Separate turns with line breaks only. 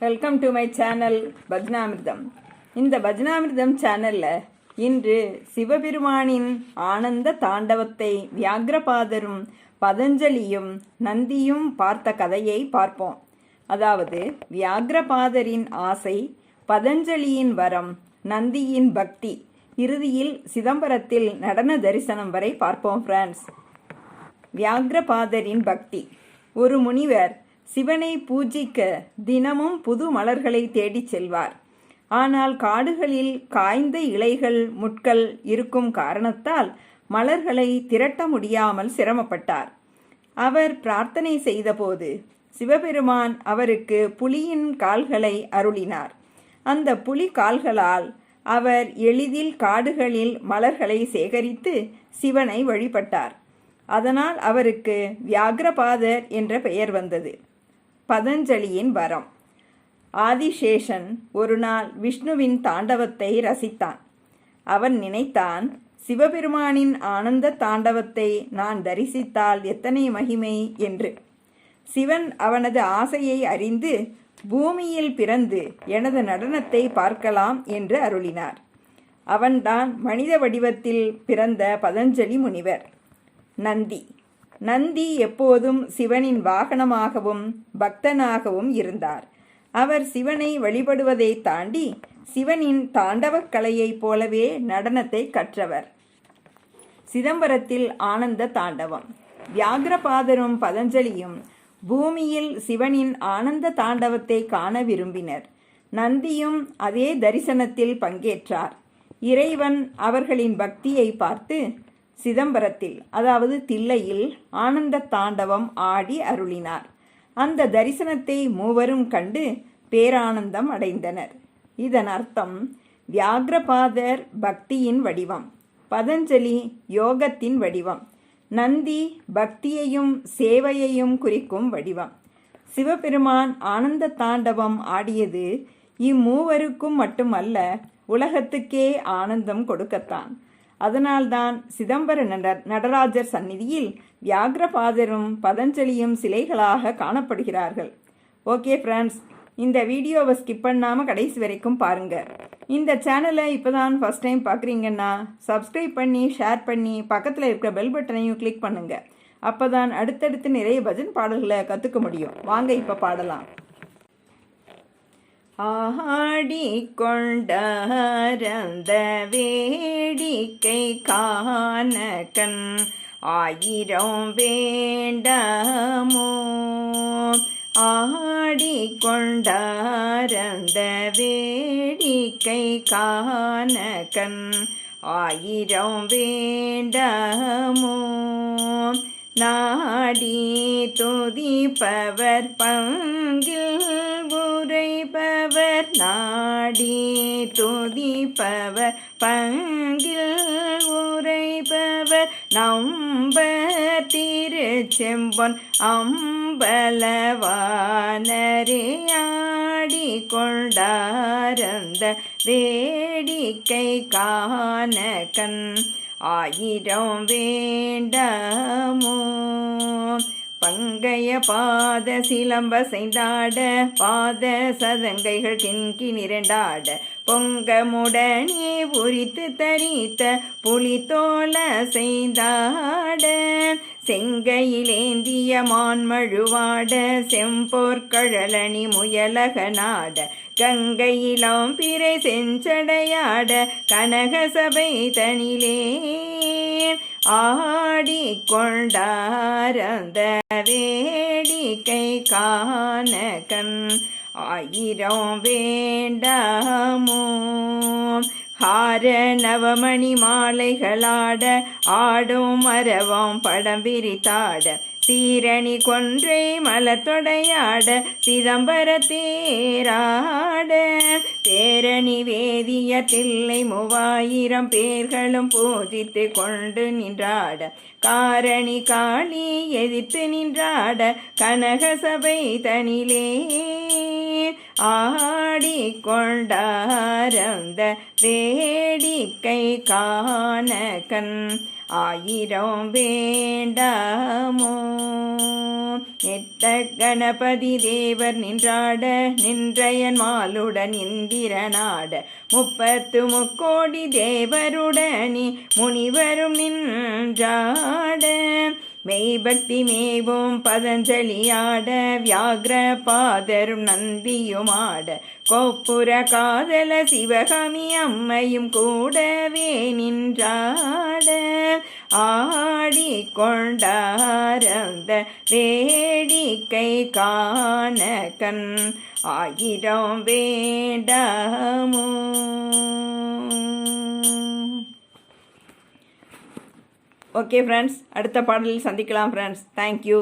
Welcome to my channel Bhajanamritham இந்த பஜ்னாமிர்தம் சேனலில் இன்று சிவபெருமானின் ஆனந்த தாண்டவத்தை வியாகிரபாதரும் பதஞ்சலியும் நந்தியும் பார்த்த கதையை பார்ப்போம். அதாவது வியாகிரபாதரின் ஆசை பதஞ்சலியின் வரம் நந்தியின் பக்தி இறுதியில் சிதம்பரத்தில் நடன தரிசனம் வரை பார்ப்போம் ஃப்ரெண்ட்ஸ் வியாகிரபாதரின் பக்தி. ஒரு முனிவர் சிவனை பூஜிக்க தினமும் புது மலர்களை தேடிச் செல்வார். ஆனால் காடுகளில் காய்ந்த இலைகள் முட்கள் இருக்கும் காரணத்தால் மலர்களை திரட்ட முடியாமல் சிரமப்பட்டார். அவர் பிரார்த்தனை செய்தபோது சிவபெருமான் அவருக்கு புலியின் கால்களை அருளினார். அந்த புலி கால்களால் அவர் எளிதில் காடுகளில் மலர்களை சேகரித்து சிவனை வழிபட்டார். அதனால் அவருக்கு வியாகிரபாதர் என்ற பெயர் வந்தது. பதஞ்சலியின் வரம். ஆதிசேஷன் ஒரு நாள் விஷ்ணுவின் தாண்டவத்தை ரசித்தான். அவன் நினைத்தான் சிவபெருமானின் ஆனந்த தாண்டவத்தை நான் தரிசித்தால் எத்தனை மகிமை? என்று. சிவன் அவனது ஆசையை அறிந்து பூமியில் பிறந்து எனது நடனத்தை பார்க்கலாம் என்று அருளினார். அவன்தான் மனித வடிவத்தில் பிறந்த பதஞ்சலி முனிவர். நந்தி. நந்தி எப்போதும் சிவனின் வாகனமாகவும் பக்தனாகவும் இருந்தார். அவர் சிவனை வழிபடுவதை தாண்டி சிவனின் தாண்டவக் கலையைப் போலவே நடனத்தை கற்றவர். சிதம்பரத்தில் ஆனந்த தாண்டவம். வியாகிரபாதரும் பதஞ்சலியும் பூமியில் சிவனின் ஆனந்த தாண்டவத்தை காண விரும்பினர். நந்தியும் அதே தரிசனத்தில் பங்கேற்றார். இறைவன் அவர்களின் பக்தியை பார்த்து சிதம்பரத்தில் அதாவது தில்லையில் ஆனந்த தாண்டவம் ஆடி அருளினார். அந்த தரிசனத்தை மூவரும் கண்டு பேரானந்தம் அடைந்தனர். இதன் அர்த்தம் வியாகிரபாதர் பக்தியின் வடிவம் பதஞ்சலி யோகத்தின் வடிவம் நந்தி பக்தியையும் சேவையையும் குறிக்கும் வடிவம். சிவபெருமான் ஆனந்த தாண்டவம் ஆடியது இம்மூவருக்கும் மட்டுமல்ல உலகத்துக்கே ஆனந்தம் கொடுக்கத்தான். அதனால்தான் சிதம்பர நடர் நடராஜர் சந்நிதியில் வியாகிரபாதரும் பதஞ்சலியும் சிலைகளாக காணப்படுகிறார்கள். ஓகே ஃப்ரெண்ட்ஸ் இந்த வீடியோவை ஸ்கிப் பண்ணாமல் கடைசி வரைக்கும் பாருங்கள் இந்த சேனலை இப்போ தான் ஃபஸ்ட் டைம் பார்க்குறீங்கன்னா சப்ஸ்கிரைப் பண்ணி ஷேர் பண்ணி பக்கத்தில் இருக்கிற பெல் பட்டனையும் கிளிக் பண்ணுங்கள் அப்போ தான் அடுத்தடுத்து நிறைய பஜன் பாடல்களை கற்றுக்க முடியும். வாங்க இப்போ பாடலாம். ஆடி வேடிக்கை காணகன் ஆயிரம் வேண்டமோ? ஆடி வேடிக்கை காணகன் ஆயிரம் வேண்டமோ? நாடி துதிப்பவர் பங்கில் உரைபவர் நாடி துதிப்பவர் பங்கில் உரைபவர் நம்ப திருச்செம்பொன் அம்பலவானரே ஆடி கொண்டாரந்த வேடிக்கை காண கண் ஆயிரம் வேண்டமோ? பங்கைய பாத சிலம்ப செய்தாட பாத சதங்கைகள் கிண்கி நிரண்டாட பொங்கமுடனே உரித்து தரித்த புலித்தோல செய்தாட. செங்கையிலேந்திய மான்மழுவாட செம்போர்கழலணி முயலக நாட கங்கையிலாம் பிறை செஞ்சடையாட கனக சபை தனிலே ஆடி கொண்டாரந்த வேடிக்கை காணகன். ஆயிரம் வேண்டாமோ ஹார நவமணி மாலைகளாட ஆடும் மரவம் படம் விரித்தாட. சீரணி கொன்றை மலத்தொடையாட சிதம்பர தேராட. பேரணி வேதிய பிள்ளை மூவாயிரம் பேர்களும் பூஜித்து கொண்டு நின்றாட. காரணி காளி எதிர்த்து நின்றாட. கனக சபை தனிலே ஆடி கொண்டாரந்த வேடிக்கை காணகன். ஆயிரம் வேண்டாமோ? நெட்ட கணபதி தேவர் நின்றாட. நின்றையன் மாலுடன் இந்தி இந்திரனாட முப்பத்து முக்கோடி தேவருடனி முனிவரும் நின்றாட. மெய்பக்தி மேவும் பதஞ்சலியாட. வியாகிர பாதரும் நந்தியுமாட. கோப்புர காதல சிவகாமி அம்மையும் கூடவே நின்றாட. ஆ கொண்டாரந்த வேடிக்கை காண கண் ஆயிரம் வேண்டாமோ ஓகே ஃப்ரெண்ட்ஸ் அடுத்த பாடலில் சந்திக்கலாம் ஃப்ரெண்ட்ஸ் தேங்க்யூ